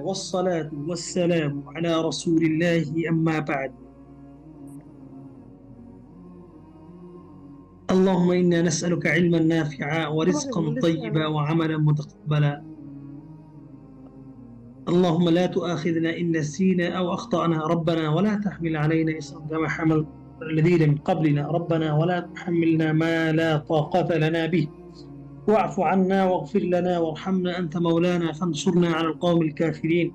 والصلاة والسلام على رسول الله أما بعد. اللهم إنا نسألك علما نافعا ورزقا طيبا وعملا متقبلا. اللهم لا تؤاخذنا إن نسينا أو أخطأنا. ربنا ولا تحمل علينا إصرا كما حمل الذين من قبلنا. ربنا ولا تحملنا ما لا طاقة لنا به. واعف عنا واغفر لنا وارحمنا أنت مولانا فانصرنا على القوم الكافرين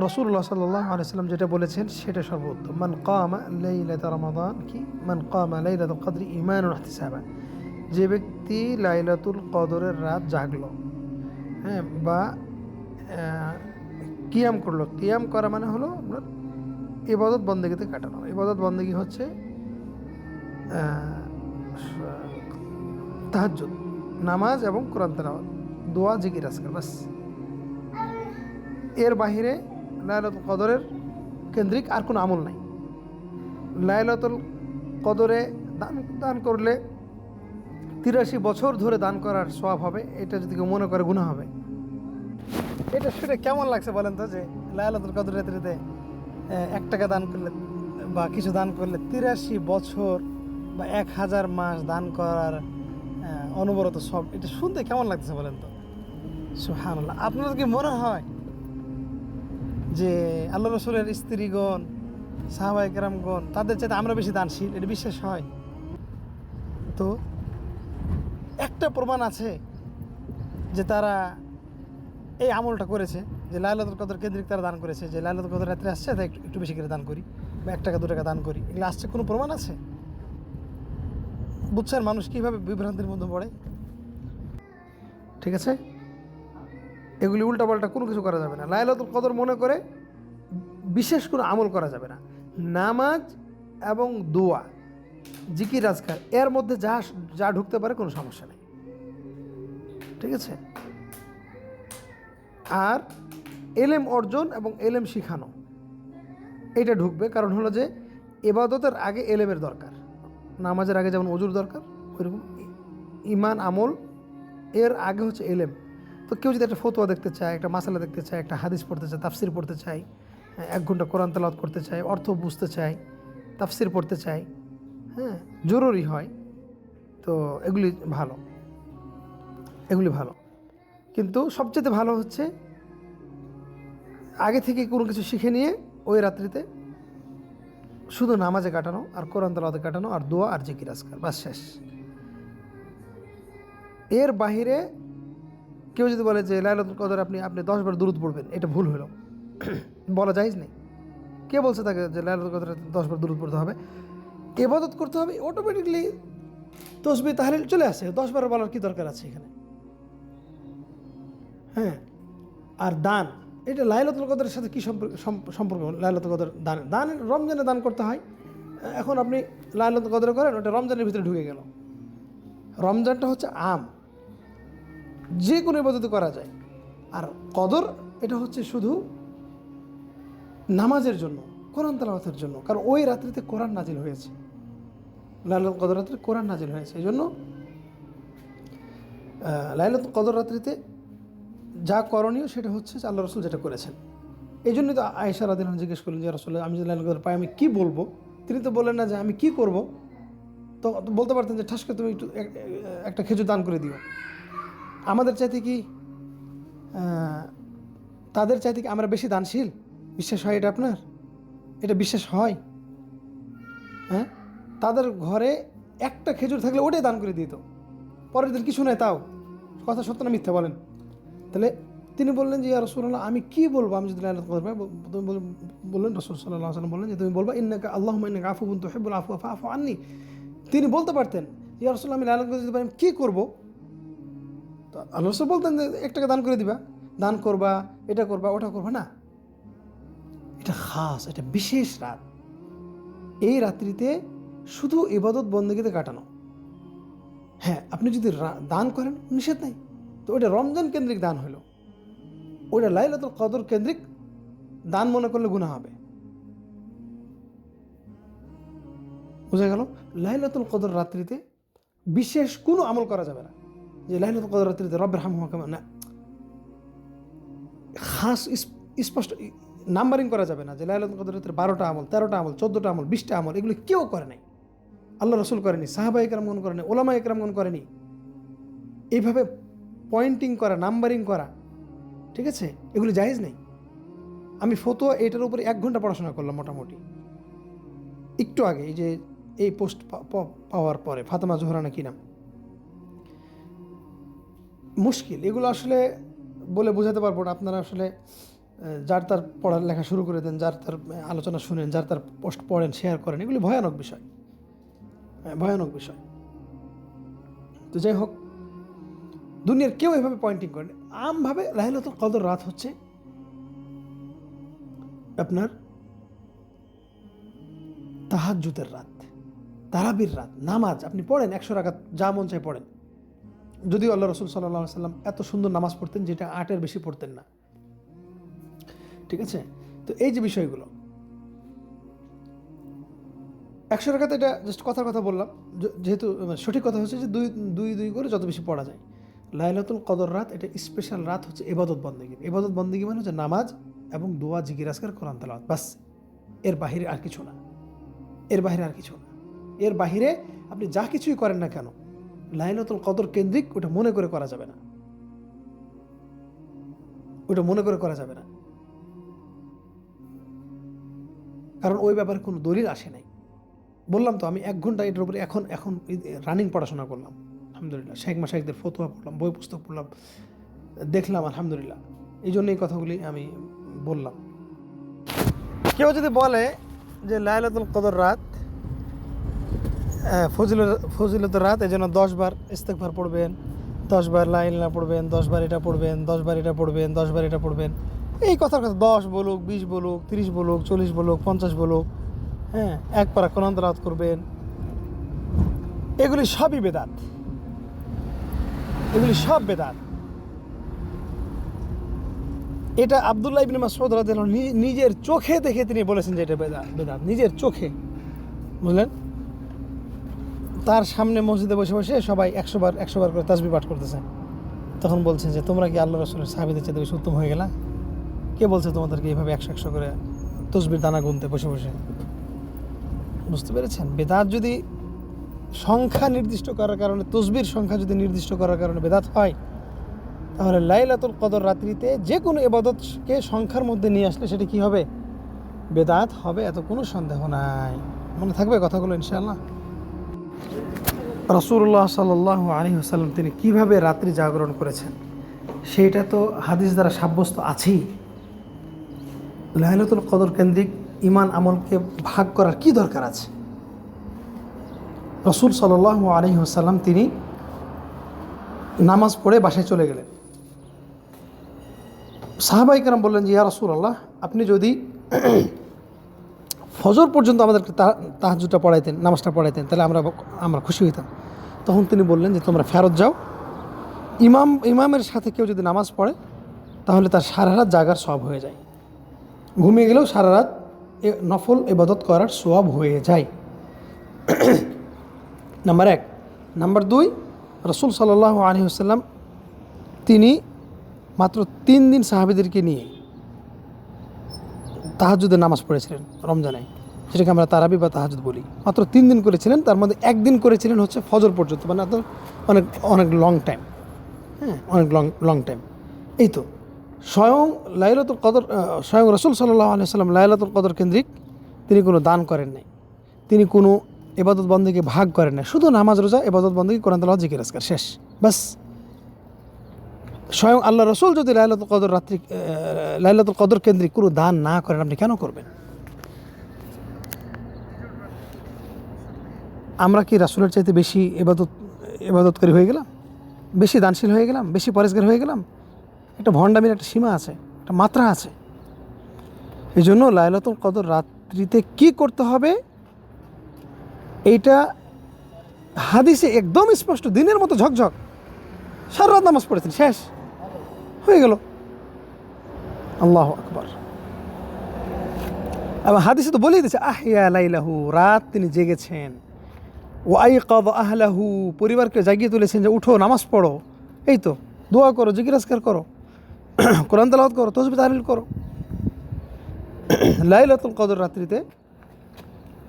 রসুল্লাহ সাল্লাহ আলাইসাল্লাম যেটা বলেছেন সেটা সর্বোত্তম মান কামা লাইলাত রমাদান কি মান কামা লাইলাতুল কদরি ইমান ইহতিসাবা যে ব্যক্তি লাইলাতুল কদরের রাত জাগলো হ্যাঁ বা আহ, কিয়াম করলো কিয়াম করা মানে হলো আপনার ইবাদত বন্দেগিতে কাটানো ইবাদত বন্দেগি হচ্ছে তাহাজ্জুদ নামাজ এবং কোরআন তেলাওয়াত। দোয়া, জিকির আজকাল বাস। এর বাহিরে লাইলাতুল কদরের কেন্দ্রিক আর কোনো আমল নাই। লাইলাতুল কদরে দান দান করলে তিরাশি বছর ধরে দান করার সওয়াব হবে, এটা যদি কেউ মনে করে গুণা হবে। এটা সেটা কেমন লাগছে বলেন তো যে লাইলাতুল কদর রাত্রিতে এক টাকা দান করলে বা কিছু দান করলে তিরাশি বছর বা এক হাজার মাস দান করার অনবরত সব এটা শুনতে কেমন লাগছে বলেন তো? সুহানুল্লাহ আপনার কি মনে হয় যে আল্লাহ রসুলের স্ত্রীগণ সাহাবাই কেরামগণ, তাদের চাইতে আমরা বেশি দানশীল? এটা বিশ্বাস হয়? তো একটা প্রমাণ আছে যে তারা এই আমলটা করেছে, যে লাইলাতুল কদর কেন্দ্রিক তারা দান করেছে। যে লাইলাতুল কদর রাত্রে আসছে, তাই একটু বেশি করে দান করি, বা এক টাকা, দু টাকা দান করি। এগুলো আসছে কোনো প্রমাণ আছে? বুঝছেন মানুষ কীভাবে বিভ্রান্তির মধ্যে পড়ে? ঠিক আছে? এগুলি উল্টাপাল্টা কোনো কিছু করা যাবে না। লাইলাতুল কদর মনে করে বিশেষ কোনো আমল করা যাবে না। নামাজ এবং দোয়া, জিকির, আজকার, এর মধ্যে যা যা ঢুকতে পারে কোনো সমস্যা নেই। ঠিক আছে? আর এলেম অর্জন এবং এলেম শিখানো, এটা ঢুকবে। কারণ হলো যে, এবাদতের আগে এলেমের দরকার। নামাজের আগে যেমন অজুর দরকার ওইরকম ইমান আমল এর আগে হচ্ছে এলেম। তো কেউ যদি একটা ফতোয়া দেখতে চায় একটা মাসালা দেখতে চায় একটা হাদিস পড়তে চায় তাফসির পড়তে চায় হ্যাঁ, এক ঘণ্টা কোরআন তেলাওয়াত করতে চায় অর্থ বুঝতে চায় তাফসির পড়তে চায় হ্যাঁ জরুরি হয়। তো এগুলি ভালো। এগুলি ভালো। কিন্তু সবচেয়ে ভালো হচ্ছে আগে থেকে কোনো কিছু শিখে নিয়ে ওই রাত্রিতে শুধু নামাজে কাটানো আর কোরআন তেলাওয়াতে কাটানো আর দোয়া আর জিকির আজকার বাস শেষ। এর বাহিরে কেউ যদি বলে যে লাইলাতুল কদর আপনি আপনি দশবার দূরত পড়বেন, এটা ভুল হলো। বলা যাইজ নেই। কে বলছে তাকে যে লাইলাতুল কদরে দশবার দূরত পড়তে হবে? এবাদত করতে হবে অটোমেটিকলি তসবি তাহলে চলে আসে। দশবার বলার কি দরকার আছে এখানে? হ্যাঁ আর দান। এটা লাইলাতুল কদরের সাথে কী সম্পর্ক সম্পর্ক? লাইলাতুল কদর দান দান রমজানে দান করতে হয়। এখন আপনি লাইলাতুল কদর করেন, ওটা রমজানের ভিতরে ঢুকে গেল। রমজানটা হচ্ছে আম। যে কোনো ইবাদত করা যায়। আর কদর, এটা হচ্ছে শুধু নামাজের জন্য, কোরআন তালাওয়াতের জন্য। কারণ ওই রাত্রিতে কোরআন নাজিল হয়েছে। লাইলাতুল কদর রাত্রে কোরআন নাজিল হয়েছে। এই জন্য লাইলাতুল কদর রাত্রিতে যা করণীয় সেটা হচ্ছে যে আল্লাহ রসুল যেটা করেছেন। এই জন্যই তো আয়েশা রাদিন জিজ্ঞেস করলেন যে রসুল আমি যদি পাই, আমি কী বলব? তিনি তো বললেন না যে, আমি কি করব? তো তো বলতে পারতেন যে ঠাসকে তুমি একটু একটা খেজুর দান করে দিও। আমাদের চাইতে কি তাদের চাইতে কি আমরা বেশি দানশীল? বিশ্বাস হয় এটা আপনার? এটা বিশ্বাস হয়? হ্যাঁ? তাদের ঘরে একটা খেজুর থাকলে ওটাই দান করে দিত। পরের দিন কিছু নাই তাও। কথা সত্য না মিথ্যা বলেন? তাহলে তিনি বললেন যে, ইয়া রসুল্লাহ আমি কি বলব? আমি যদি লাইলাতুল কদর পাই তুমি বললেন, রসুল সাল্লাহ সাল্লাম বললেন যে, তুমি বলবা, ইন্নাকা আল্লাহ ইন্নাকা আফু বুন তুহিব্বুল আফু আফা আফু আননি। তিনি বলতে পারতেন, ইয়া রসুল্লাহ আমি কদর দিতে পারি কী করব? আল্লাহ রসুল বলতেন যে এক টাকা দান করে দিবা, দান করবা, এটা করবা, ওটা করবা না। এটা খাস, এটা বিশেষ রাত। এই রাত্রিতে শুধু ইবাদত বন্দীতে কাটানো। হ্যাঁ আপনি যদি দান করেন, নিষেধ নাই। ওটা রমজান কেন্দ্রিক দান হলো ওইটা লাইলাতুল কদর কেন্দ্রিক দান মনে করলে গুণা হবে। বোঝা গেল? লাইলাতুল কদর রাত্রিতে বিশেষ কোনো আমল করা যাবে না। যে লাইলাতুল কদর রাত্রিতে রব্বের হাম না। খাস স্পষ্ট নাম্বারিং করা যাবে না যে লাইলাতুল কদর রাতের বারোটা আমল, তেরোটা আমল, চোদ্দোটা আমল, বিশটা আমল, এগুলো কেউ করে নাই। আল্লাহ রসুল করেনি সাহাবা একরামগণ করেনি ওলামা একরামগণ করেনি। এইভাবে পয়েন্টিং করা, নাম্বারিং করা, ঠিক আছে? এগুলো জায়েজ নেই। আমি ফতো এটার উপরে এক ঘণ্টা পড়াশোনা করলাম মোটামুটি। একটু আগে, এই যে এই পোস্ট পাওয়ার পরে, ফাতেমা জোহরানা কি নাম। মুশকিল, এগুলো আসলে বলে বোঝাতে পারব না। আপনারা আসলে যার তার পড়ার লেখা শুরু করে দেন, যার তার আলোচনা শুনেন, যার তার পোস্ট পড়েন, শেয়ার করেন, এগুলি ভয়ানক বিষয়। ভয়ানক বিষয়। তো যাই হোক দুনিয়ার কেউ এভাবে পয়েন্টিং করেন আমভাবে লাহিলাতুল কদর রাত হচ্ছে। আপনার তাহাজ্জুদের রাত, তারাবির রাত, নামাজ, আপনি পড়েন, একশো রাকাত যা মন চাই পড়েন। যদিও আল্লাহ রসুল সাল্লাহ সাল্লাম এত সুন্দর নামাজ পড়তেন যেটা আটের বেশি পড়তেন না। ঠিক আছে? তো এই যে বিষয়গুলো। একশো রাখাতে এটা জাস্ট কথার কথা বললাম। যেহেতু মানে সঠিক কথা হচ্ছে যে দুই দুই দুই করে যত বেশি পড়া যায়। লাইলাতুল কদর রাত, এটা স্পেশাল রাত হচ্ছে এবাদত বন্দেগী। এবাদত বন্দেগী মানে হচ্ছে নামাজ এবং দোয়া জিগিরাজকার কোরআন তালাওয়াত, বাস। এর বাহিরে আর কিছু না। এর বাহিরে আর কিছু না। এর বাহিরে আপনি যা কিছুই করেন না কেন, লাইলাতুল কদর কেন্দ্রিক ওটা মনে করে করা যাবে না। ওটা মনে করে করা যাবে না। কারণ ওই ব্যাপারে কোনো দলিল আসে নাই। বললাম তো আমি এক ঘণ্টা এটার উপরে এখন এখন রানিং পড়াশোনা করলাম। আলহামদুলিল্লাহ। শেখ মাসাইকদের ফতোয়া পড়লাম, বই পুস্তক পড়লাম, দেখলাম, আলহামদুলিল্লাহ। এই জন্য এই কথাগুলি আমি বললাম। কেউ যদি বলে যে লাইলাতুল কদর রাত ফজিল ফজিলত রাত, এই জন্য দশবার ইস্তেকবার পড়বেন দশবার লাইলা পড়বেন, দশ বার এটা পড়বেন, দশ বার এটা পড়বেন, দশ বার এটা পড়বেন। এই কথার কথা দশ বলুক, বিশ বলুক, তিরিশ বলুক, চল্লিশ বলুক, পঞ্চাশ বলুক হ্যাঁ এক পারা কোরআন রাত করবেন। এগুলি সবই বেদাত। এগুলি সব বেদাত। এটা আবদুল্লাহ ইবিন রাদিয়াল্লাহু আনহু নিজের চোখে দেখে তিনি বলেছেন যে এটা বেদাত বেদাত। নিজের চোখে। বুঝলেন? তার সামনে মসজিদে বসে বসে সবাই একশো বার একশো বার করে তাসবি পাঠ করতেছে। তখন বলছেন যে, তোমরা কি আল্লাহ রসুলের সাহাবিদের চেয়ে বেশি উত্তম হয়ে গেলা? কে বলছে, তোমাদেরকে এইভাবে একশো একশো করে তসবির দানা গুনতে বসে বসে। বুঝতে পেরেছেন? বেদাত যদি সংখ্যা নির্দিষ্ট করার কারণে, তসবির সংখ্যা যদি নির্দিষ্ট করার কারণে বেদাত হয়, তাহলে লাইলাতুল কদর রাত্রিতে যে কোনো এবাদতকে সংখ্যার মধ্যে নিয়ে আসলে সেটা কি হবে? বেদাত হবে, এত কোনো সন্দেহ নাই। মনে থাকবে কথাগুলো, ইনশাআল্লাহ? রসুল্লাহ সাল্লাহ আলী হাসাল্লাম তিনি কীভাবে রাত্রি জাগরণ করেছেন? সেইটা তো হাদিস দ্বারা সাব্যস্ত আছেই। লাইলাতুল কদর কেন্দ্রিক ইমান আমলকে ভাগ করার কি দরকার আছে? রসুল সাল্লাহ আলী হাসাল্লাম তিনি নামাজ পড়ে বাসায় চলে গেলেন। সাহাবাইকারাম বললেন যে, ইয়া রসুল আল্লাহ আপনি যদি ফজর পর্যন্ত আমাদেরকে তাহাজুটা পড়াইতেন, নামাজটা পড়াইতেন, তাহলে আমরা আমরা খুশি হইতাম। তখন তিনি বললেন যে, তোমরা ফেরত যাও। ইমাম, ইমামের সাথে কেউ যদি নামাজ পড়ে, তাহলে তার সারা রাত জাগার সব হয়ে যায়। ঘুমিয়ে গেলেও সারা রাত নফল এবাদত করার সব হয়ে যায়। নাম্বার এক। নাম্বার দুই, রসুল সাল্লাহ আলী আসাল্লাম তিনি মাত্র তিন দিন সাহাবিদেরকে নিয়ে তাহাজুদের নামাজ পড়েছিলেন রমজানে সেটাকে আমরা তারাবি বা তাহাজুদ বলি। মাত্র তিন দিন করেছিলেন, তার মধ্যে একদিন করেছিলেন হচ্ছে ফজর পর্যন্ত মানে এত অনেক অনেক লং টাইম হ্যাঁ অনেক লং লং টাইম এই তো, স্বয়ং লাইলাতুল কদর স্বয়ং রসুল সাল্লাহ আলি সাল্লাম লাইলাতুল কদর কেন্দ্রিক তিনি কোনো দান করেন নাই। তিনি কোনো এবাদত বন্দীকে ভাগ করেন না শুধু নামাজ, রোজা এবাদত বন্দী কোরআন তালা জিকির, আজকার শেষ। বাস। স্বয়ং আল্লাহ রসুল যদি লাইলাতুল কদর রাত্রি লাইলাতুল কদর কেন্দ্রিক কোনো দান না করেন, আপনি কেন করবেন? আমরা কি রাসুলের চাইতে বেশি এবাদত এবাদতকারী হয়ে গেলাম? বেশি দানশীল হয়ে গেলাম? বেশি পরেশগার হয়ে গেলাম? একটা ভণ্ডামির একটা সীমা আছে, একটা মাত্রা আছে। এই জন্য লাইলাতুল কদর রাত্রিতে কি করতে হবে? এইটা হাদিসে একদম স্পষ্ট, দিনের মতো ঝকঝক। সারা রাত নামাজ পড়েছেন, শেষ। হয়ে গেল। আল্লাহ আকবর। এবং হাদিসে তো বলেই দিয়েছে আহিয়া লাইলাহু রাত তিনি জেগেছেন। ও আই কদ আহলাহু পরিবারকে জাগিয়ে তুলেছেন যে, উঠো, নামাজ পড়ো। এই তো, দোয়া করো জিজ্ঞাসকার করো, কোরআন তালাওয়াত করো, তসবি তাহলিল করো। লাইলাতুল কদর রাত্রিতে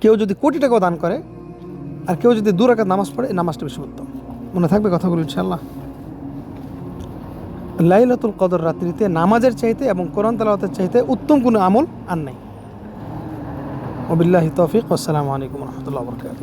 কেউ যদি কোটি টাকাও দান করে আর কেউ যদি দু রাকাত নামাজ পড়ে নামাজটা বেশি উত্তম। মনে থাকবে কথাগুলো ইনশাল্লাহ লাইলাতুল কদর রাত্রিতে নামাজের চাইতে এবং কোরআন তালাওয়াতের চাইতে উত্তম কোনো আমল আর নাই। ওবিল্লাহি তৌফিক আসসালামু আলাইকুম রহমতুল্লাহ বরকাত